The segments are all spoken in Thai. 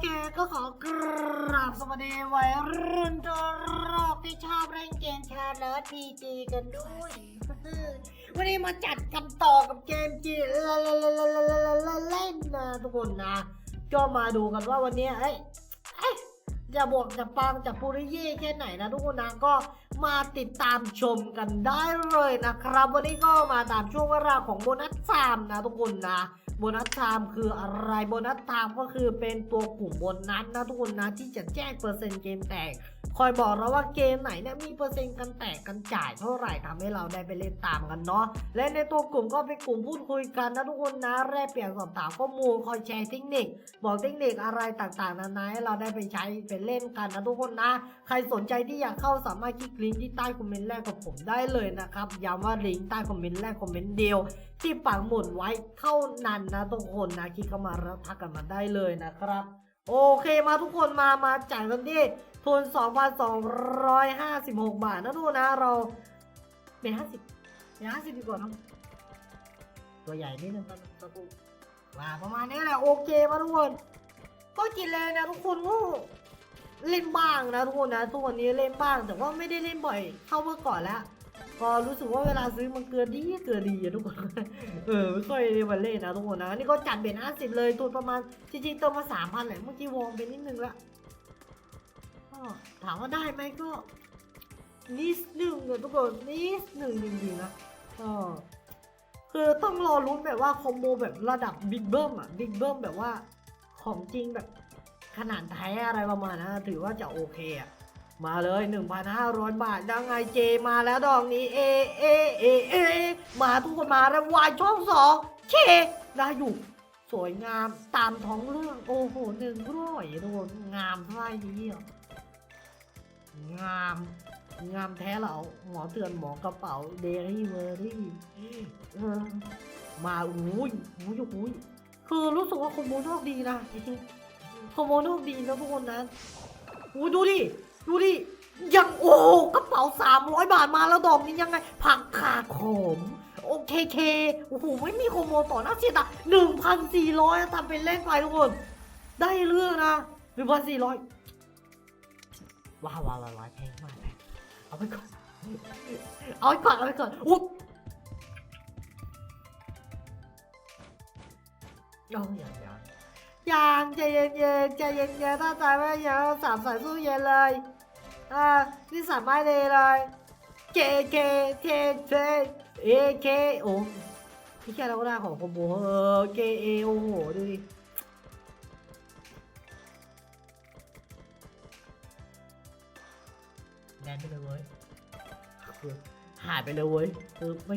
เคก็ขอกราบสวัสดีวัยรุ่นตัวรอบที่ชอบเล่นเกมชาเลอร์พีจีกันด้วย วันนี้มาจัดกันต่อกับเกมจีเล่นนะทุกคนนะ ก็มาดูกันว่าวันนี้เอ้ยเอ้ยจะบวกจะปังจะปุริเย่แค่ไหนนะทุกคนนะก็มาติดตามชมกันได้เลยนะครับ วันนี้ก็มาตามช่วงเวลาของโบนัสสามนะทุกคนนะ โบนัสไทม์คืออะไรโบนัสไทม์ก็คือเป็นตัวกลุ่มโบนัสนะทุกคนนะที่จะแจ้งเปอร์เซ็นต์เกมแตก คอยบอกเราว่าเกมไหนเนี่ยมีเปอร์เซ็นต์กันแตกกันจ่ายเท่าไหร่ทำให้เราได้ไปเล่นตามกันเนาะและในตัวกลุ่มก็เป็นกลุ่มพูดคุยกันนะทุกคนนะแลกเปลี่ยนสอบถามข้อมูลคอยแชร์เทคนิค บอกเทคนิคอะไรต่างๆนานาให้เราได้ไปใช้ไปเล่นกันนะทุกคนนะ ใครสนใจที่อยากเข้าสามารถคลิกลิงก์ที่ใต้คอมเมนต์แรกกับผมได้เลยนะครับย้ำว่าลิงก์ใต้คอมเมนต์แรกคอมเมนต์เดียว ที่ปักหมุดไว้เท่านั้นนะทุกคนนะคลิกเข้ามาแล้วทักกันมาได้เลยนะครับ โอเคมาทุกคนมามาจ่ายกันที่ทุน 2,256 บาทนะทุกคนนะเราเป็น50เป็น50ดีกว่าเนอะตัวใหญ่นิดนึงครับตะกูว่าประมาณนี้แหละโอเคมาทุกคนก็กินเลยนะทุกคนก็เล่นบ้างนะทุกคนนะทุกวันนี้เล่นบ้างแต่ว่าไม่ได้เล่นบ่อยเท่าเมื่อก่อนแล้ว พอรู้สึกว่าเวลาซื้อมันเกินดีเกินดีอะทุกคน เออไม่ค่อยได้มาเล่นนะทุกคนนะ นี่ก็จัดเบ็ดห้าสิบเลยตัวประมาณจริงๆติมมาสามพันแหละเมื่อกี้วองไปนิดนึงละถามว่าได้ไหมก็นิดหนึ่งอะทุกคนนิดหนึ่งจริงๆนะก็คือต้องรอรุ้นแบบว่าคอมโบแบบระดับบิ๊กเบิ้มอะบิ๊กเบิ้มแบบว่าของจริงแบบขนาดแท้อะไรประมาณนั้นนะถือว่าจะโอเคอะ มาเลย 1,500 บาทยังไงเจมาแล้วดอกนี้เอเอเอเอมาทุกคนมาแล้ววายช่องสองเคได้อยู่สวยงามตามท้องเรื่อง โอ้โหหนึ่งร้อยทุกคนงามไร่ดีอะงาม งามแท้เหราหมอเตือนหมอกระเป๋าเดรี่เวอรี่มาอุ้ยอุ้ยอุ้ยคือรู้สึกว่าคอมโบโชคดีนะคอมโบโชคดีนะทุกคนนะอุ้ยดูดิ ดูดิยังโอ้กระเป๋า 300 บาทมาแล้วดอกนี้ยังไง ผักขาดขมโอเคเคโอ้โหไม่มีโคโมต่อนะเสียดายหนึ่งพันสี่ร้อยทำเป็นเล่นไปทุกคน ได้เรื่องนะหนึ่งพันสี่ร้อยว้าวว้าวว้าวแพงมากแพงเอาไปก่อน เอาไปก่อน เอาไปก่อนอุ๊ยเอาอย่างอย่างอย่างใจเย็นๆใจเย็นๆถ้าใจไม่เย็นสามใส่สู้เย็นเลย อ่านี่สามารถเลยเลยเกเคเทเทเอเคโอ้พี่แค่เราก็ได้ของคอมโบเออเกเอโอ้โหดูดิแดนไปเลยเว้ยหายไปเลยเว้ยเออไม่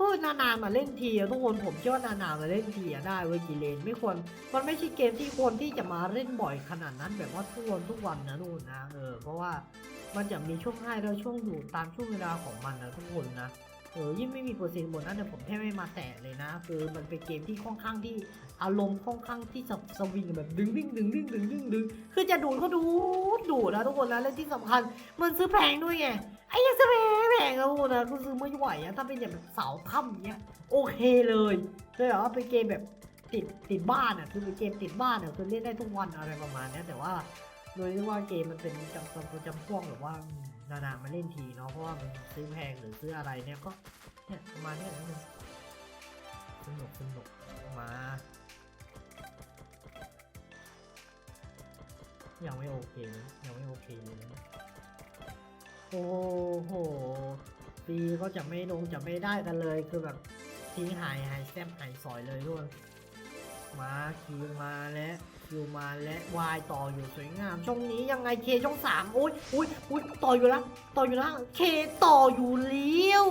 เออนานๆมาเล่นทีอะทุกคนผมเชื่อว่านานๆมาเล่นทีอะได้เว้ยกีเลนไม่ควรมันไม่ใช่เกมที่ควรที่จะมาเล่นบ่อยขนาดนั้นแบบว่าทุกวันทุกวันนะทุกคนนะเออเพราะว่ามันจะมีช่วงให้แล้วช่วงดูตามช่วงเวลาของมันนะทุกคนนะ เออยิ่งไม่มีเปอร์เซ็นต์บนนั้นเนี่ยผมแทบไม่มาแตะเลยนะคือมันเป็นเกมที่ค่อนข้างที่อารมณ์ค่อนข้างที่จะสวิงแบบดึงดึงดึงดึงดึงดึงดึงคือจะดูดก็ดูดดูดนะทุกคนนะและที่สำคัญมันซื้อแพงด้วยไงไอ้ยังซื้อแพงแพงนะทุกคนนะคือซื้อไม่ไหวอะถ้าเป็นอย่างแบบเสาถ้ำเนี้ยโอเคเลยเลยเหรอเป็นเกมแบบติดติดบ้านอะคือเป็นเกมติดบ้านอะคือเล่นได้ทุกวันอะไรประมาณนี้แต่ว่าโดยที่ว่าเกมมันเป็นจำจำจำพวกแบบว่า นาๆมาเล่นทีเนาะเพราะว่ามันซื้อแพงหรือซื้ออะไรเนี่ยก็เนี่ยประมาณเนี้ยนะมันสนุกสนุกมายังไม่โอเคนะยังไม่โอเคเลยนะโอ้โหปีก็จะไม่ลงจะไม่ได้กันเลยคือแบบทิ้งหายหายแซมหายสอยเลยด้วยมาคิวมาและ คิวมาและวายต่ออยู่สวยงาม ช่องนี้ยังไงเคช่องสามอุ้ยอุ้ยอุ้ยต่ออยู่แล้วต่ออยู่แล้วเคต่ออยู่เลี้ยว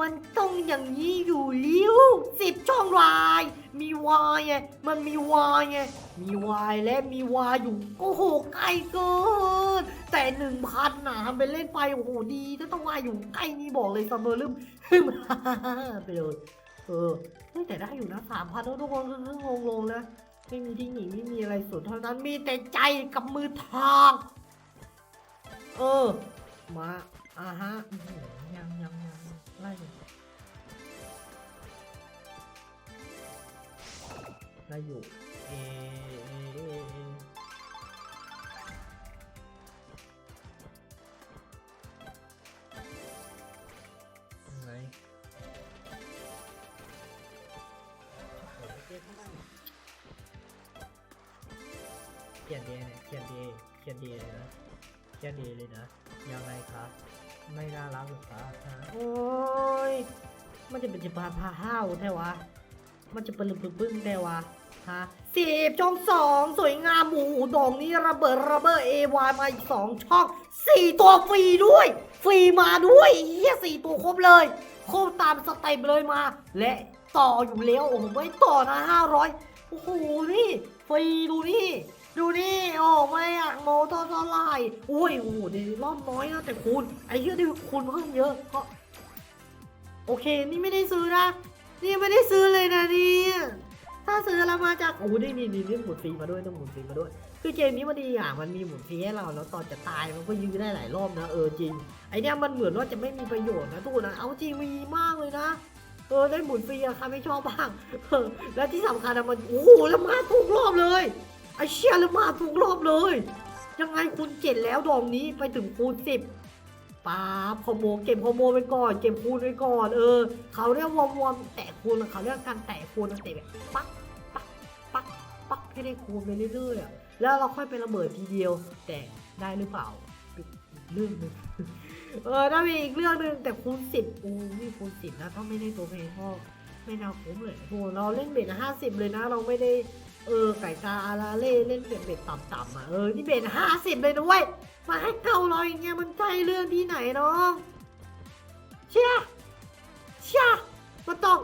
มันต้องอย่างนี้อยู่เลี้ยวสิบช่องวาย มีวายไงมันมีวายไงมีวายและมีวายอยู่โอ้โหไกลเกินแต่หนึ่งพันนะทำเป็นเล่นไปโอ้โหดีถ้าต้องวายอยู่ใกล้นี่บอกเลยซัมเมอร์ลืมฮึมไปเลยเออแต่ได้อยู่นะสามพันทุกคนงงงงๆนะ ไม่มีที่หนีไม่มีอะไรสุดเท่านั้นมีแต่ใจกับมือทองเออ มาอ่าฮะยังยังยังไล่อยู่ได้อยู่ ขียนดีเนี่ยเขียนดีเขียนดีเลยนะเขียนดีเลยนะยังไงครับ ไม่น่ารักหรือครับฮะโอ้ยมันจะเป็นจะพาพาห้าวแท้วะ มันจะเป็นลึกปึ้งได้วะฮะสิบช่องสองสวยงามหมูดองนี่ระเบิดระเบิดเอวายมาอีกสองช่องสี่ตัวฟรีด้วย ฟรีมาด้วยเฮียสี่ตัวครบเลยครบตามสเต็ปเลยมา และต่ออยู่แล้วโอ้โหไม่ต่อนะห้าร้อยโอ้โหนี่ฟรีดูนี่ ดูนี่โอ้ไม่อยากโมเท่าเท่าไหร่อุ้ยโอ้โหนี่รอบน้อยนะแต่คูณไอ้เหี้ยที่คูณเพิ่มเยอะก็โอเค นี่ไม่ได้ซื้อนะนี่ไม่ได้ซื้อเลยนะนี่ถ้าซื้อแล้วมาจากโอ้นี่นี่นี่นี่หมุนฟรีมาด้วยต้องหมุนฟรีมาด้วย คือเกมนี้มันดีอย่างมันมีหมุนฟรีให้เราแล้วตอนจะตายมันก็ยื้อได้หลายรอบนะเออจริงไอเนี้ยมันเหมือนว่าจะไม่มีประโยชน์นะทุกคนนะเอาจริงมีมากเลยนะเออได้หมุนฟรีอะใครไม่ชอบบ้างแล้วที่สำคัญอะมันโอ้โหแล้วมาทุกรอบเลย ไอเชี่ยแล้วมาทุกรอบเลย ยังไงคูณเจ็ดแล้วดองนี้ไปถึงคูณสิบป๊าบคอมโบเก็บคอมโบไปก่อนเก็บคูณไปก่อนเออ เขาเรียกวอมวอมแตะคูณเขาเรียกการแตะคูณแตะแบบปักปักปักปักให้ได้คูณไปเรื่อยๆอแล้วเราค่อยไประเบิดทีเดียว แต่ได้หรือเปล่าเรื่องนึงเออถ้ามีอีกเรื่องหนึ่งแต่คูณสิบโอ้นี่คูณสิบนะถ้าไม่ได้ตัวเพลงก็ไม่น่าคุ้มเลยโอ้เราเล่นเบ็ดห้าสิบเลยนะ เราไม่ได้ เออไก่กาอาราเล่เล่นเบ็ดเบ็ดต่ำๆอะเออนี่เบ็ดห้าสิบเลยนะเว้ยมาให้เก่าเราอย่างเงี้ยมันใช่เรื่องที่ไหนน้องเชี่ยเชี่ยมันต้อง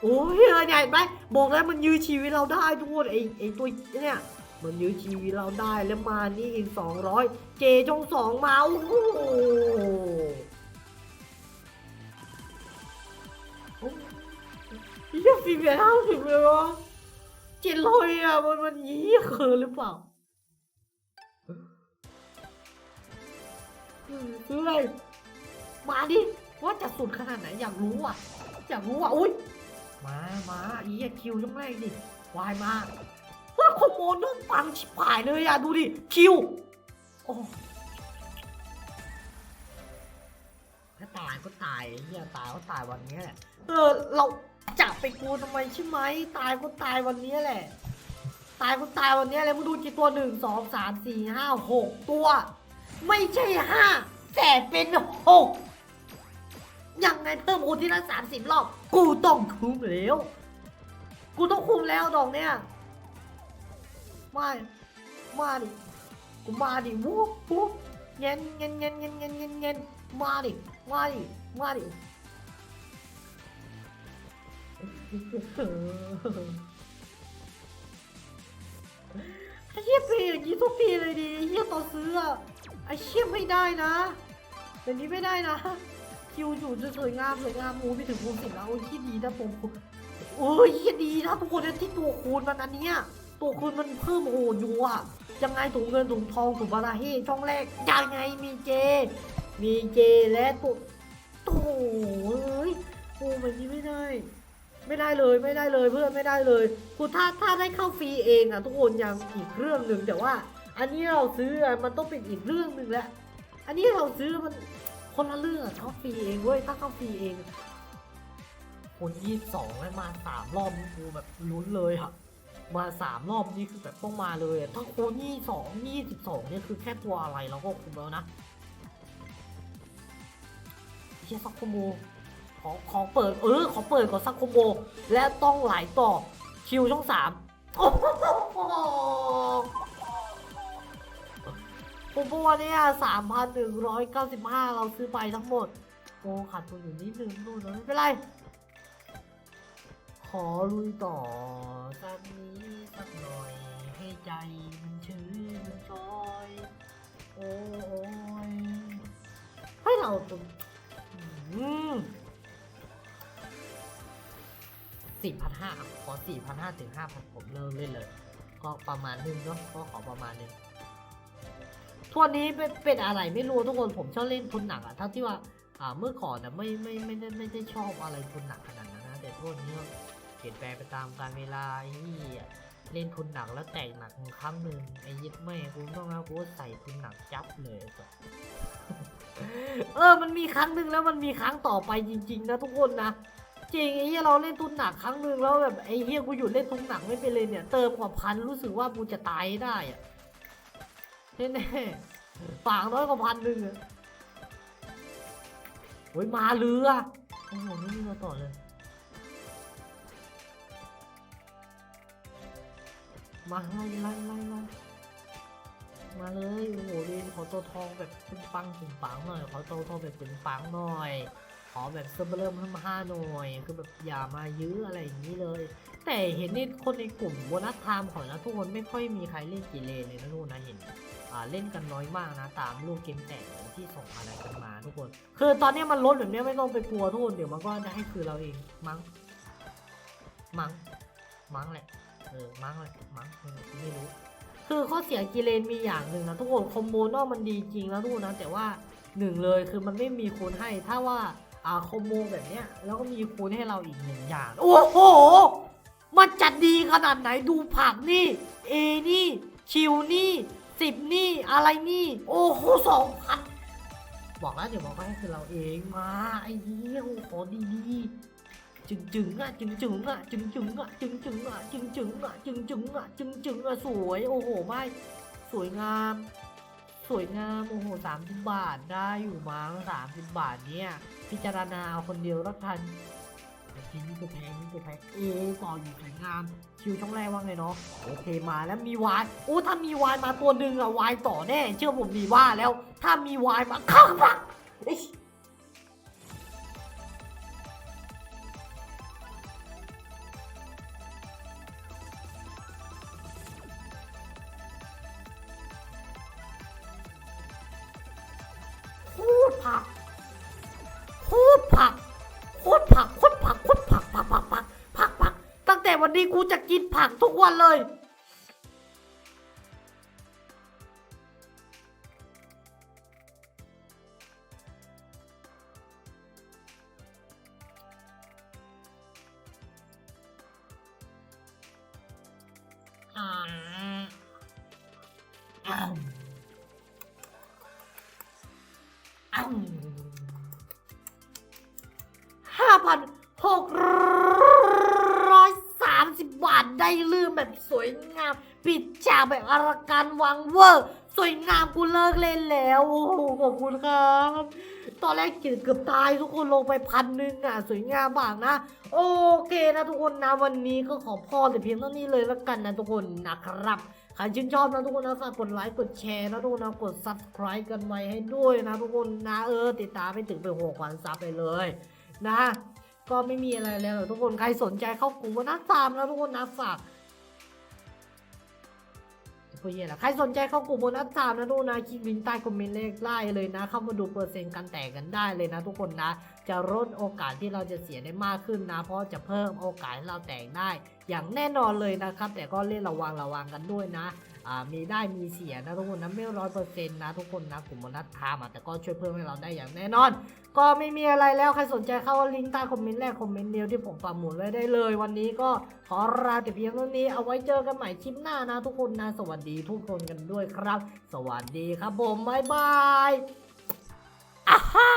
โอ้ยเออใหญ่ไหมบอกแล้วมันยื้อชีวิตเราได้ทุกคนไอไอตัวเนี่ยมันยื้อชีวิตเราได้แล้วมานี่อีกสองร้อยเจจงสองมาโอ้โห เฮียฟีเบียห้าสิบเลยวะเจ็ดร้อยอะมันมันยี่เคือหรือเปล่าอืมซื้อเลยมาดิว่าจะสุดขนาดไหนอยากรู้อะ อยากรู้อะอุ้ยมามาอีอะคิวช่องแรกดิวายมาว่าคอมโมนต้องปังชิบหายเลยอะดูดิคิวโอ้ถ้าตายก็ตายเฮียตายก็ตายวันนี้แหละเออเรา จะไปกลัวทำไมใช่ไหมตายก็ตายวันนี้แหละ ตายก็ตายวันนี้แหละมึงดูกี่ตัวหนึ่งสองสามสี่ห้าหกตัว ไม่ใช่ห้าแต่เป็นหกยังไงเพิ่มคูณที่ละสามสิบรอบ กูต้องคุมแล้ว กูต้องคุมแล้วดอกเนี้ยมามาดิกูมาดิวูบวูบเย็นเย็นเย็นเย็นเย็นเย็นเย็นมาดิมาดิมาดิ ไอ้เหี้ยปีอย่างนี้ทุกปีเลยดิไอ้เหี้ยต่อซื้ออะไอ้เชี่ยไม่ได้นะแบบนี้ไม่ได้นะ คิวอยู่จะสวยงามสวยงามมูไปถึงคูณสิบแล้วโอ้ยที่ดีนะผมโอ้ยที่ดีนะทุกคนที่ตัวคูณมันอันเนี้ยตัวคูณมันเพิ่มโหดอยู่อะยังไงถุงเงินถุงทองถุงบาราเฮช่องแรกยังไงมีเจ มีเจและตัวโถ่เอ้ยโอ้แบบนี้ไม่ได้ ไม่ได้เลยไม่ได้เลยเพื่อนไม่ได้เลยคุณถ้าถ้าได้เข้าฟรีเองอะทุกคนยังอีกเรื่องหนึ่งแต่ว่า อันนี้เราซื้ออะมันต้องเป็นอีกเรื่องหนึ่งแล้วอันนี้เราซื้อมันคนละเรื่องเข้าฟรีเองเว้ยถ้าเข้าฟรีเองคนยี่สองมาสามรอบนี่กูแบบลุ้นเลยอะมาสามรอบนี่คือแบบต้องมาเลยถ้าโคนยี่สองยี่สิบสองเนี่ยคือแค่ตัวอะไรเราก็คุมแล้วนะเชียซักโคโม ขอขอเปิดเออขอเปิดก่อนสักคอมโบ และต้องไหลต่อคิวช่องสามโอ้โหผมบอกว่าเนี่ยสามพันหนึ่งร้อยเก้าสิบห้าเราซื้อไปทั้งหมด โอ้ขาดทุนอยู่นิดนึงนู่นนะไม่เป็นไร ขอลุยต่อสักนี้สักหน่อยให้ใจมันชื้นมันซอย โอ้ยให้เรา 4,500อะขอ 4,500ถึง5,000 ผมเริ่มเล่นเลย ก็ประมาณนึงเนาะก็ขอประมาณนึงทวนนี้เป็นอะไรไม่รู้ทุกคนผมชอบเล่นทุนหนักอะทั้งที่ว่าอ่าเมื่อก่อนนะไม่ไม่ไม่ได้ไม่ได้ชอบอะไรทุนหนักขนาดนั้นนะแต่ทวนนี้เปลี่ยนแปลงไปตามกาลเวลาไอ้นี่เล่นทุนหนักแล้วแตกหนักครั้งหนึ่งไอ้ยึดไม่กูต้องนะกูใส่ทุนหนักจับเลยเออมันมีครั้งหนึ่งแล้วมันมีครั้งต่อไปจริง ๆ นะทุกคนนะ จริงไอ้เหี้ยเราเล่นทุนหนักครั้งหนึ่งแล้วแบบไอ้เหี้ยกูหยุดเล่นทุนหนักไม่เป็นเลยเนี่ย เติมกว่าพันรู้สึกว่ากูจะตายได้อะแน่ๆฝากน้อยกว่าพันหนึ่งอะโอ้ยมาเรือโอ้โหไม่มีมาต่อเลย มาไล่ไล่ไล่ไล่มาเลยโอ้โหดีขอตัวทองแบบปึ้งปังปึ้งปังหน่อยขอตัวทองแบบปึ้งปังหน่อย ขอแบบเซิร์ฟเริ่มห้าห้าหน่อยคือแบบอย่ามายื้ออะไรอย่างนี้เลย แต่เห็นนี่คนในกลุ่มโบนัสไทม์ของนะทุกคนไม่ค่อยมีใครเล่นกีเลนเลยนะทุกคนนะเห็นอ่าเล่นกันน้อยมากนะ ตามลูกเกมแตกที่ส่งอะไรกันมาทุกคน คือตอนนี้มันลดแบบนี้ไม่ต้องไปกลัวทุกคน เดี๋ยวมันก็จะให้คือเราเองมั้งมั้งมั้งแหละเออมั้งเลยมั้งไม่รู้คือข้อเสียกิเลนมีอย่างหนึ่งนะทุกคนคอมโบนอกมันดีจริงแล้วทุกคนนะแต่ว่าหนึ่งเลยคือมันไม่มีคูณให้ถ้าว่า อ่าคอมโบแบบเนี้ยแล้วก็มีคูณให้เราอีกหนึ่งอย่าง โอ้โห มันจัดดีขนาดไหนดูผักนี่ เอนี่ชิวนี่สิบนี่อะไรนี่ โอ้โหสองพันบอกแล้วเดี๋ยวบอกให้คือเราเองมาไอ้เหี้ยขอดีดีๆจึงจึงอะจึงจึงอะจึงจึงอะจึงจึงอะจึงจึงอะจึงจึงอะจึงจึงอะสวยโอ้โหไม่สวยงาม สวยงามโอ้โหสามสิบบาทได้อยู่มั้งสามสิบบาทเนี่ย พิจารณาเอาคนเดียวละกันทีนี้ตัวแพงนี่ตัวแพงเอก่ออยู่สวยงาม คิวช่องแรกว่าไงเนาะโอเคมาแล้วมีวายโอ้ถ้ามีวายมาตัวหนึ่งอะวายต่อแน่ เชื่อผมดีว่าแล้วถ้ามีวายมาข้างปักเตรผักโคตรผักโคตรผักผักผักผักผักผักตั้งแต่วันนี้กูจะกินผักทุกวันเลย嗯。5,630 บาทได้ลืมแบบสวยงาม ปิดฉากแบบอลังการวังเวอร์ สวยงามกูเลิกเล่นแล้ว โอ้โหขอบคุณครับ ตอนแรกกินเกือบตายทุกคนลงไปพันหนึ่งอะ สวยงามบ้างนะ โอเคนะทุกคนนะวันนี้ก็ขอพอแต่เพียงเท่านี้เลยละกันนะทุกคนนะครับใครชื่นชอบนะทุกคนนะฝากกดไลค์กดแชร์นะทุกคนนะกด subscribe กันไว้ให้ด้วยนะทุกคนนะเออ ติดตามไปถึงไปหักพันซับไปเลย นะ ก็ไม่มีอะไรแล้วทุกคนใครสนใจเข้ากลุ่มวันนัดตามนะทุกคนนะฝากพูดเหี้ยละใครสนใจเข้ากลุ่มโบนัสตามนะทุกคนนะคลิกลิงก์ใต้คอมเมนต์เลขไล่เลยนะ เข้ามาดูเปอร์เซ็นต์การแตกกันได้เลยนะ ทุกคนนะ จะลดโอกาสที่เราจะเสียได้มากขึ้นนะ เพราะจะเพิ่มโอกาสให้เราแตกได้ อย่างแน่นอนเลยนะครับ แต่ก็เล่นระวังระวังกันด้วยนะ อ่ามีได้มีเสียนะทุกคนนะไม่ร้อยเปอร์เซ็นต์นะทุกคนนะกลุ่มโบนัสทามอะแต่ก็ช่วยเพิ่มให้เราได้อย่างแน่นอน ก็ไม่มีอะไรแล้วใครสนใจเข้าลิงก์ใต้คอมเมนต์แรกคอมเมนต์เดียวที่ผมประมูลไว้ได้เลย วันนี้ก็ขอลาแต่เพียงเท่านี้เอาไว้เจอกันใหม่คลิปหน้านะทุกคนนะสวัสดีทุกคนกันด้วยครับ สวัสดีครับผมบ๊ายบายอ่าฮ่า